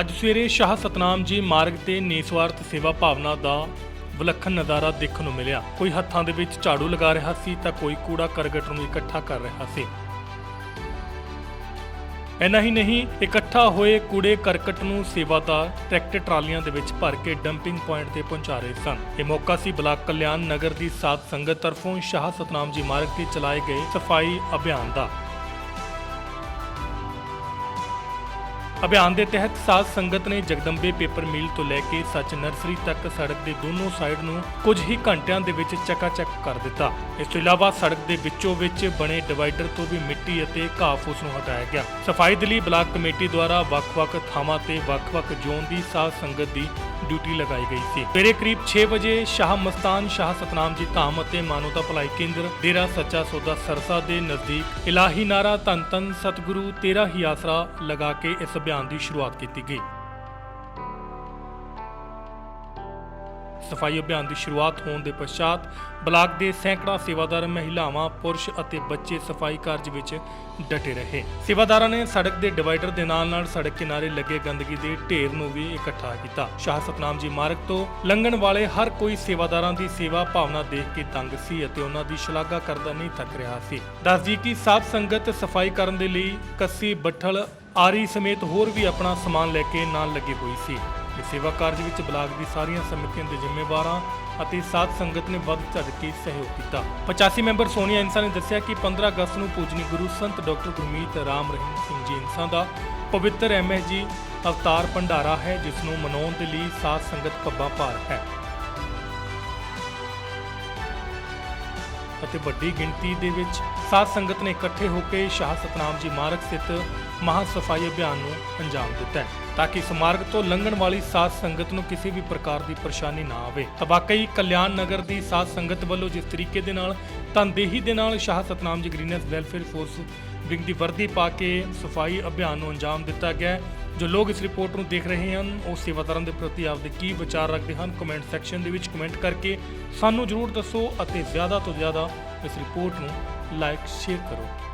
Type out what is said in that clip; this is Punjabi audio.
ਅੱਜ ਸਵੇਰੇ ਸ਼ਾਹ ਸਤਨਾਮ ਜੀ ਮਾਰਗ ਤੇ ਨਿਸਵਾਰਥ ਸੇਵਾ ਭਾਵਨਾ ਦਾ ਵਿਲੱਖਣ ਨਜ਼ਾਰਾ ਦੇਖਣ ਨੂੰ ਮਿਲਿਆ। ਕੋਈ ਹੱਥਾਂ ਦੇ ਵਿੱਚ ਝਾੜੂ ਲਗਾ ਰਿਹਾ ਸੀ ਤਾਂ ਕੋਈ ਕੂੜਾ ਕਰਕਟ ਨੂੰ ਇਕੱਠਾ ਕਰ ਰਿਹਾ ਸੀ। ਇੰਨਾ ਹੀ ਨਹੀਂ, ਇਕੱਠਾ ਹੋਏ ਕੂੜੇ ਕਰਕਟ ਨੂੰ ਸੇਵਾਦਾਰ ਟਰੈਕਟਰ ਟਰਾਲੀਆਂ ਦੇ ਵਿੱਚ ਭਰ ਕੇ ਡੰਪਿੰਗ ਪੁਆਇੰਟ ਤੇ ਪਹੁੰਚਾ ਰਹੇ ਸਨ। ਇਹ ਮੌਕਾ ਸੀ ਬਲਾਕ ਕਲਿਆਣ ਨਗਰ ਦੀ ਸਾਧ ਸੰਗਤ ਤਰਫੋਂ ਸ਼ਾਹ ਸਤਨਾਮ ਜੀ ਮਾਰਗ ਤੇ ਚਲਾਏ ਗਏ ਸਫ਼ਾਈ ਅਭਿਆਨ ਦਾ। ਅਭਿਆਨ ਦੇ ਤਹਿਤ ਸਾਧ ਸੰਗਤ ਨੇ ਜਗਦੰਬੇ ਪੇਪਰ ਮਿਲ ਤੋਂ ਲੈ ਕੇ ਸੱਚ ਨਰਸਰੀ ਤੱਕ ਸੜਕ ਦੇ ਦੋਨੋਂ ਸਾਈਡ ਨੂੰ ਕੁਝ ਹੀ ਘੰਟਿਆਂ ਦੇ ਵਿੱਚ ਚਕਾਚਕ ਕਰ ਦਿੱਤਾ। ਇਸ ਤੋਂ ਇਲਾਵਾ ਸੜਕ ਦੇ ਵਿੱਚੋਂ ਵਿੱਚ ਬਣੇ ਡਿਵਾਈਡਰ ਤੋਂ ਵੀ ਮਿੱਟੀ ਅਤੇ ਘਾਹ ਫੂਸ ਨੂੰ ਹਟਾਇਆ ਗਿਆ। ਸਫ਼ਾਈ ਦੇ ਲਈ ਬਲਾਕ ਕਮੇਟੀ ਦੁਆਰਾ ਵੱਖ-ਵੱਖ ਥਾਵਾਂ ਤੇ ਵੱਖ-ਵੱਖ ਜ਼ੋਨ ਦੀ ਸਾਧ ਸੰਗਤ ਦੀ ਡਿਊਟੀ ਲਗਾਈ ਗਈ ਸੀ। ਸਵੇਰੇ ਕਰੀਬ 6 ਵਜੇ ਸ਼ਾਹ ਮਸਤਾਨ, ਸ਼ਾਹ ਸਤਨਾਮ ਜੀ ਧਾਮ ਅਤੇ ਮਾਨਵਤਾ ਭਲਾਈ ਕੇਂਦਰ ਡੇਰਾ ਸੱਚਾ ਸੌਦਾ ਸਰਸਾ ਦੇ ਨਜ਼ਦੀਕ ਇਲਾਹੀ ਨਾਰਾ ਧੰਨ ਧੰਨ ਸਤਿਗੁਰੂ ਤੇਰਾ ਹੀ ਆਸਰਾ ਲਗਾ ਕੇ ਇਸ ਅਭਿਆਨ ਦੀ ਸ਼ੁਰੂਆਤ ਕੀਤੀ ਗਈ। ਸਫ਼ਾਈ ਅਭਿਆਨ ਦੀ ਸ਼ੁਰੂਆਤ ਹੋਣ ਦੇ ਪਛਾਤ ਬਲਾਕ ਦੇ ਸੈਂਕੜਾ ਸੇਵਾਦਾਰ, ਮਹਿਲਾਵਾਂ, ਪੁਰਸ਼ ਅਤੇ ਬੱਚੇ ਸਫ਼ਾਈ ਕਾਰਜ ਵਿੱਚ ਡਟੇ ਰਹੇ। ਸੇਵਾਦਾਰਾਂ ਨੇ ਸੜਕ ਦੇ ਡਿਵਾਈਡਰ ਦੇ ਨਾਲ-ਨਾਲ ਸੜਕ ਕਿਨਾਰੇ ਲੱਗੇ ਗੰਦਗੀ ਦੇ ਢੇਰ ਨੂੰ ਵੀ ਇਕੱਠਾ ਕੀਤਾ। ਸ਼ਾਹ ਸਤਨਾਮ ਜੀ ਮਾਰਗ ਤੋਂ ਲੰਘਣ ਵਾਲੇ ਹਰ ਕੋਈ ਸੇਵਾਦਾਰਾਂ ਦੀ ਸੇਵਾ ਭਾਵਨਾ ਦੇਖ ਕੇ ਤੰਗ ਸੀ ਅਤੇ ਉਹਨਾਂ ਦੀ ਸ਼ਲਾਘਾ ਕਰਦਾ ਨਹੀਂ ਥੱਕ ਰਿਹਾ ਸੀ। ਦੱਸਦੀ ਕਿ ਸਾਧ ਸੰਗਤ ਸਫ਼ਾਈ ਕਰਨ ਦੇ ਲਈ ਕੱਸੀ, ਬੱਠਲ ਆਰੀ ਸਮੇਤ ਹੋਰ ਵੀ ਆਪਣਾ ਸਮਾਨ ਲੈ ਕੇ ਨਾਲ ਲੱਗੀ ਹੋਈ ਸੀ। ਇਸ ਸੇਵਾ ਕਾਰਜ ਵਿੱਚ ਬਲਾਕ ਦੀ ਸਾਰੀਆਂ ਸਮਿਤੀਆਂ ਦੇ ਜ਼ਿੰਮੇਵਾਰਾਂ ਅਤੇ ਸਾਧ ਸੰਗਤ ਨੇ ਵੱਧ ਚੜ੍ਹ ਕੇ ਸਹਿਯੋਗ ਕੀਤਾ। 85 ਮੈਂਬਰ ਸੋਨੀਆ ਇੰਸਾ ਨੇ ਦੱਸਿਆ ਕਿ 15 ਅਗਸਤ ਨੂੰ ਪੂਜਨੀ ਗੁਰੂ ਸੰਤ ਡਾਕਟਰ ਗੁਰਮੀਤ ਰਾਮ ਰਹੀਮ ਸਿੰਘ ਜੀ ਇੰਸਾ ਦਾ ਪਵਿੱਤਰ ਐਮਐਸਜੀ ਅਵਤਾਰ ਭੰਡਾਰਾ ਹੈ, ਜਿਸ ਨੂੰ ਮਨਾਉਣ ਦੇ ਲਈ ਸਾਧ ਸੰਗਤ ਪੱਬਾਂ ਭਾਰ ਹੈ। ਅਤੇ ਵੱਡੀ ਗਿਣਤੀ ਦੇ ਵਿੱਚ ਸਾਧ ਸੰਗਤ ਨੇ ਇਕੱਠੇ ਹੋ ਕੇ ਸ਼ਾਹ ਸਤਨਾਮ ਜੀ ਮਾਰਗ ਸਥਿਤ ਮਹਾ ਸਫ਼ਾਈ ਅਭਿਆਨ ਨੂੰ ਅੰਜਾਮ ਦਿੱਤਾ ਹੈ ਤਾਂ ਕਿ ਇਸ ਮਾਰਗ ਤੋਂ ਲੰਘਣ ਵਾਲੀ ਸਾਧ ਸੰਗਤ ਨੂੰ ਕਿਸੇ ਵੀ ਪ੍ਰਕਾਰ ਦੀ ਪਰੇਸ਼ਾਨੀ ਨਾ ਆਵੇ। ਤਾਂ ਵਾਕਈ ਕਲਿਆਣ ਨਗਰ ਦੀ ਸਾਧ ਸੰਗਤ ਵੱਲੋਂ ਜਿਸ ਤਰੀਕੇ ਦੇ ਨਾਲ ਤਨਦੇਹੀ ਦੇ ਨਾਲ Shah Satnam ji green S welfare force wing ਦੀ ਵਰਦੀ ਪਾ ਕੇ ਸਫ਼ਾਈ ਅਭਿਆਨ ਨੂੰ ਅੰਜਾਮ ਦਿੱਤਾ ਗਿਆ ਜੋ ਲੋਕ ਇਸ ਰਿਪੋਰਟ ਨੂੰ ਦੇਖ ਰਹੇ ਹਨ, ਉਹ ਸੇਵਾਦਾਰਾਂ ਦੇ ਪ੍ਰਤੀ ਆਪਦੇ ਕੀ ਵਿਚਾਰ ਰੱਖਦੇ ਹਨ ਕਮੈਂਟ ਸੈਕਸ਼ਨ ਦੇ ਵਿੱਚ ਕਮੈਂਟ ਕਰਕੇ ਸਾਨੂੰ ਜਰੂਰ ਦੱਸੋ ਅਤੇ ਜ਼ਿਆਦਾ ਤੋਂ ਜ਼ਿਆਦਾ ਇਸ ਰਿਪੋਰਟ ਨੂੰ ਲਾਈਕ ਸ਼ੇਅਰ ਕਰੋ।